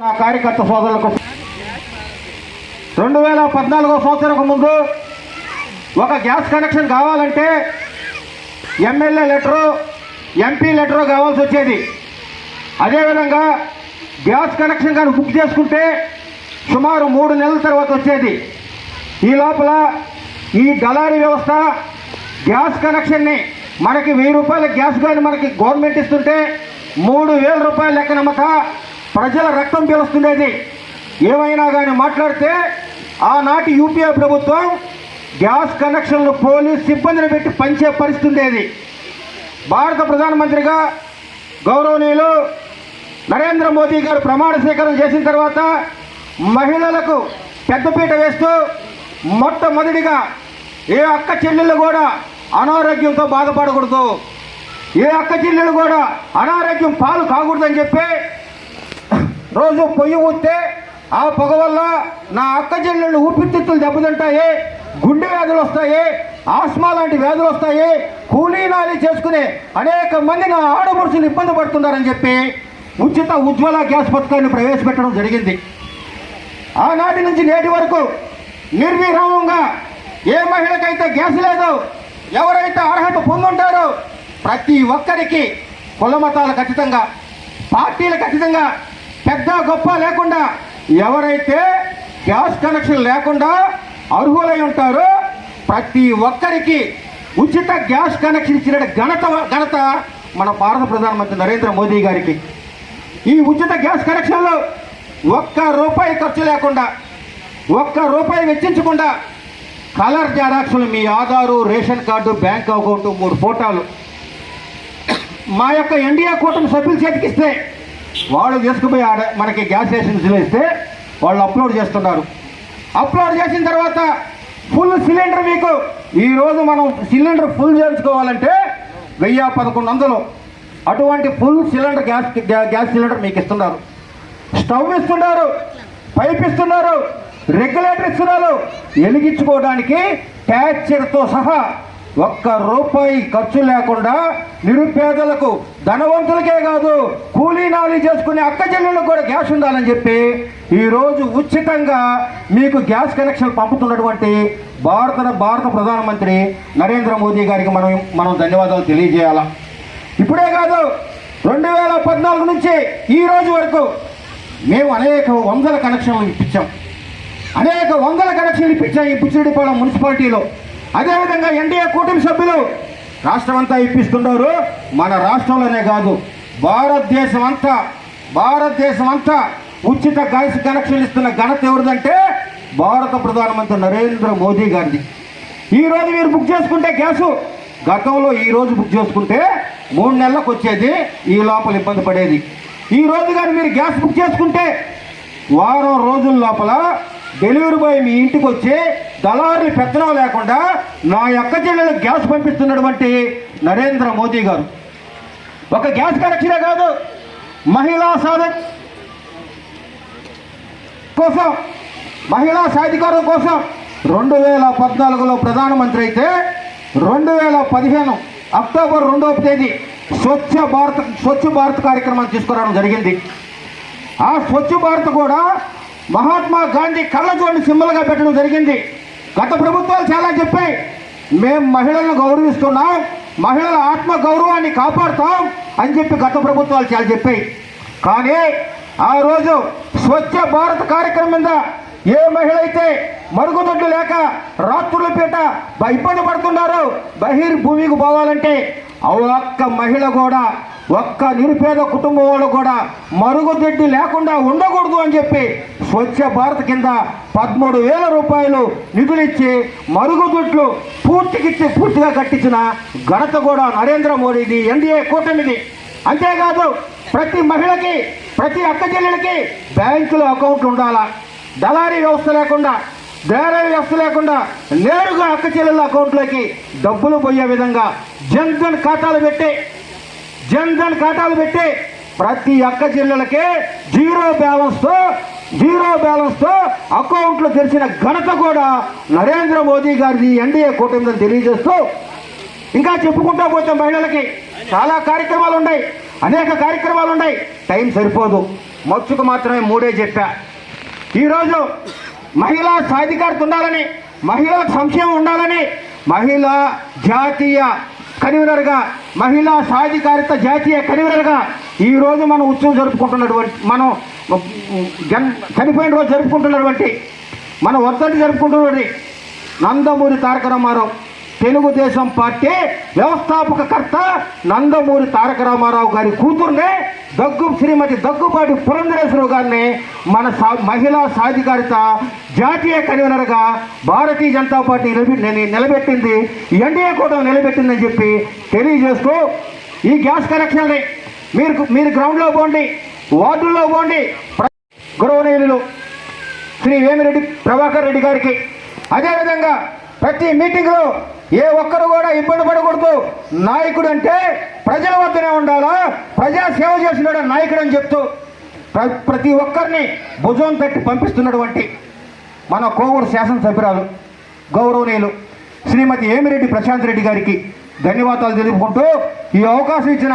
నా కార్యకర్త సోదరులకు రెండు వేల పద్నాలుగో సంవత్సరం ముందు ఒక గ్యాస్ కనెక్షన్ కావాలంటే ఎమ్మెల్యే లెటరు ఎంపీ లెటరు కావాల్సి వచ్చేది. అదేవిధంగా గ్యాస్ కనెక్షన్ కానీ బుక్ చేసుకుంటే సుమారు మూడు నెలల తర్వాత వచ్చేది. ఈ లోపల ఈ దళారీ వ్యవస్థ గ్యాస్ కనెక్షన్ని మనకి వెయ్యి రూపాయల గ్యాస్ కానీ మనకి గవర్నమెంట్ ఇస్తుంటే మూడు వేల రూపాయల లెక్కనమ్మక ప్రజల రక్తం పిలుస్తుండేది ఏమైనా కానీ మాట్లాడితే ఆనాటి యూపీఏ ప్రభుత్వం గ్యాస్ కనెక్షన్లు పోలీస్ సిబ్బందిని పెట్టి పంచే పరిస్థితి ఉండేది భారత ప్రధానమంత్రిగా గౌరవనీయులు నరేంద్ర మోదీ గారు ప్రమాణ స్వీకారం చేసిన తర్వాత మహిళలకు పెద్దపీట వేస్తూ మొట్టమొదటిగా ఏ అక్క చెల్లెళ్ళు కూడా అనారోగ్యంతో బాధపడకూడదు. ఏ అక్క చెల్లెళ్ళు కూడా అనారోగ్యం పాలు కాకూడదని చెప్పి రోజు పొయ్యి ఊస్తే ఆ పొగ వల్ల నా అక్క చెల్లెళ్ళు ఊపిరితిత్తులు దెబ్బతింటాయి గుండె వ్యాధులు వస్తాయి ఆస్మా లాంటి వ్యాధులు వస్తాయి కూలీనాలి చేసుకునే అనేక మంది నా ఆడపడుచులు ఇబ్బంది పడుతున్నారని చెప్పి ఉచిత ఉజ్వల గ్యాస్ పథకాన్ని ప్రవేశపెట్టడం జరిగింది. ఆనాటి నుంచి నేటి వరకు నిర్విరామంగా ఏ మహిళకైతే గ్యాస్ లేదు ఎవరైతే అర్హత పొందుంటారో ప్రతి ఒక్కరికి కుల మతాలు ఖచ్చితంగా పార్టీలకు ఖచ్చితంగా పెద్ద గొప్ప లేకుండా ఎవరైతే గ్యాస్ కనెక్షన్ లేకుండా అర్హులై ఉంటారో ప్రతి ఒక్కరికి ఉచిత గ్యాస్ కనెక్షన్ ఇచ్చిన ఘనత ఘనత మన భారత ప్రధానమంత్రి నరేంద్ర మోదీ గారికి. ఈ ఉచిత గ్యాస్ కనెక్షన్లో ఒక్క రూపాయి ఖర్చు లేకుండా ఒక్క రూపాయి వెచ్చించకుండా కలర్ జారాక్సులు మీ Aadhaar ration card bank account మూడు ఫోటోలు. మా యొక్క ఎన్డీఏ కూటమి సభ్యులు చేతికిస్తే వాళ్ళు తీసుకుపోయి ఆడ మనకి గ్యాస్ ఏజెన్సీలో ఇస్తే వాళ్ళు అప్లోడ్ చేస్తున్నారు. అప్లోడ్ చేసిన తర్వాత ఫుల్ సిలిండర్ మీకు ఈరోజు మనం సిలిండర్ ఫుల్ చేయించుకోవాలంటే వెయ్యి పదకొండు వందలు. అటువంటి full cylinder gas gas cylinder మీకు ఇస్తున్నారు. స్టవ్ ఇస్తున్నారు పైప్ ఇస్తున్నారు రెగ్యులేటర్ ఇస్తున్నారు. వెలిగించుకోవడానికి ట్యాచర్తో సహా ఒక్క రూపాయి ఖర్చు లేకుండా నిరుపేదలకు ధనవంతులకే కాదు కూలీ నాలి చేసుకునే అక్క చెల్లెళ్ళకు కూడా గ్యాస్ ఉండాలని చెప్పి ఈరోజు ఉచితంగా మీకు గ్యాస్ కనెక్షన్ పంపుతున్నటువంటి భారత భారత ప్రధానమంత్రి నరేంద్ర మోదీ గారికి మనం మనం ధన్యవాదాలు తెలియజేయాలా? ఇప్పుడే కాదు రెండు వేల పద్నాలుగు నుంచి ఈ రోజు వరకు మేము అనేక వందల కనెక్షన్లు ఇప్పించాం. అనేక వందల కనెక్షన్లు ఇప్పించాం ఈ బుచ్చిరెడ్డిపాలెం మున్సిపాలిటీలో. అదేవిధంగా ఎన్డీఏ కూటమి సభ్యులు రాష్ట్రం అంతా ఇప్పిస్తున్నారు మన రాష్ట్రంలోనే కాదు భారతదేశం అంతా భారతదేశం అంతా ఉచిత గ్యాస్ కనెక్షన్ ఇస్తున్న ఘనత ఎవరిదంటే భారత ప్రధానమంత్రి నరేంద్ర మోదీ గారిది. ఈరోజు మీరు బుక్ చేసుకుంటే గ్యాసు గతంలో ఈ రోజు బుక్ చేసుకుంటే మూడు నెలలకు వచ్చేది ఈ లోపల ఇబ్బంది పడేది. ఈ రోజు కానీ మీరు గ్యాస్ బుక్ చేసుకుంటే వారం రోజుల లోపల డెలివరీ బాయ్ మీ ఇంటికి వచ్చి దళారులు పెత్తనం లేకుండా నా యొక్క జిల్లాలకు గ్యాస్ పంపిస్తున్నటువంటి నరేంద్ర మోదీ గారు. ఒక గ్యాస్ కనెక్షనే కాదు మహిళా సాధన కోసం మహిళా సాధికారం కోసం రెండు వేల పద్నాలుగులో ప్రధానమంత్రి అయితే రెండు వేల పదిహేను అక్టోబర్ రెండవ తేదీ స్వచ్ఛ భారత్ స్వచ్ఛ భారత్ కార్యక్రమాన్ని తీసుకురావడం జరిగింది. ఆ స్వచ్ఛ భారత్ కూడా మహాత్మా గాంధీ కళ్ళజోడిని సింబల్గా పెట్టడం జరిగింది. గత ప్రభుత్వాలు చాలా చెప్పాయి. మేము మహిళలను గౌరవిస్తున్నాం మహిళల ఆత్మ గౌరవాన్ని కాపాడుతాం అని చెప్పి గత ప్రభుత్వాలు చాలా చెప్పాయి. కానీ ఆ రోజు స్వచ్ఛ భారత్ కార్యక్రమం మీద ఏ మహిళ అయితే మరుగుదొడ్లు లేక రాత్రుల పీట ఇబ్బంది పడుతున్నారో బహిర్భూమికి పోవాలంటే ఒక్క మహిళ కూడా ఒక్క నిరుపేద కుటుంబం వాళ్ళు కూడా మరుగుదొడ్డి లేకుండా ఉండకూడదు అని చెప్పి స్వచ్ఛ భారత్ కింద పదమూడు వేల రూపాయలు నిధులిచ్చి మరుగుదొడ్లు పూర్తికిచ్చి పూర్తిగా కట్టించిన ఘనత కూడా నరేంద్ర మోడీది ఎన్డీఏ కూటమిది. అంతేకాదు ప్రతి మహిళకి ప్రతి అక్క చెల్లెలకి బ్యాంకులో అకౌంట్ ఉండాలా? దళారీ వ్యవస్థ లేకుండా బేరే వ్యవస్థ లేకుండా నేరుగా అక్క చెల్లెల అకౌంట్లోకి డబ్బులు పోయే విధంగా జన్ధన్ ఖాతాలు పెట్టి జన్ధన్ ఖాతాలు పెట్టి ప్రతి అక్క చెల్లెలకి జీరో బ్యాలెన్స్తో జీరో బ్యాలెన్స్తో అకౌంట్లు తెరిచిన ఘనత కూడా నరేంద్ర మోదీ గారిది ఎన్డీఏ కూటమిని తెలియజేస్తూ ఇంకా చెప్పుకుంటా పోతే మహిళలకి చాలా కార్యక్రమాలు ఉన్నాయి అనేక కార్యక్రమాలు ఉన్నాయి. టైం సరిపోదు. మచ్చుకు మాత్రమే మూడే చెప్పా. ఈరోజు మహిళా సాధికారత ఉండాలని మహిళల సంక్షేమం ఉండాలని మహిళా జాతీయ కన్వీనర్గా మహిళా సాధికారిత జాతీయ కన్వీనర్గా ఈ రోజు మనం ఉత్సవం జరుపుకుంటున్నటువంటి మనం జన్ చనిపోయిన రోజు జరుపుకుంటున్నటువంటి మన వర్ధంతి జరుపుకుంటున్నది నందమూరి తారక రామారావు. తెలుగుదేశం పార్టీ వ్యవస్థాపక కర్త నందమూరి తారక రామారావు గారి కూతుర్నే దగ్గు శ్రీమతి దగ్గుపాటి పురంధరేశ్వరరావు గారిని మన సా మహిళా సాధికారిత జాతీయ కన్వీనర్గా భారతీయ జనతా పార్టీ నిలబెట్టి నిలబెట్టింది. ఎన్డీఏ కూడా నిలబెట్టిందని చెప్పి తెలియజేస్తూ ఈ గ్యాస్ కనెక్షన్ని మీరు మీరు గ్రౌండ్లో పోండి. వార్డుల్లో పోండి. గౌరవనీయులు శ్రీ వేమిరెడ్డి ప్రభాకర్ రెడ్డి గారికి. అదేవిధంగా ప్రతి మీటింగ్లో ఏ ఒక్కరు కూడా ఇబ్బంది పడకూడదు. నాయకుడు అంటే ప్రజల వద్దనే ఉండాలా? ప్రజా సేవ చేసినాడు నాయకుడు అని చెప్తూ ప్ర- ప్రతి ఒక్కరిని భుజం తట్టి పంపిస్తున్నటువంటి మన కోవూరు శాసనసభ్యురాలు గౌరవనీయులు శ్రీమతి ఏమిరెడ్డి ప్రశాంత్ రెడ్డి గారికి ధన్యవాదాలు తెలుపుకుంటూ ఈ అవకాశం ఇచ్చిన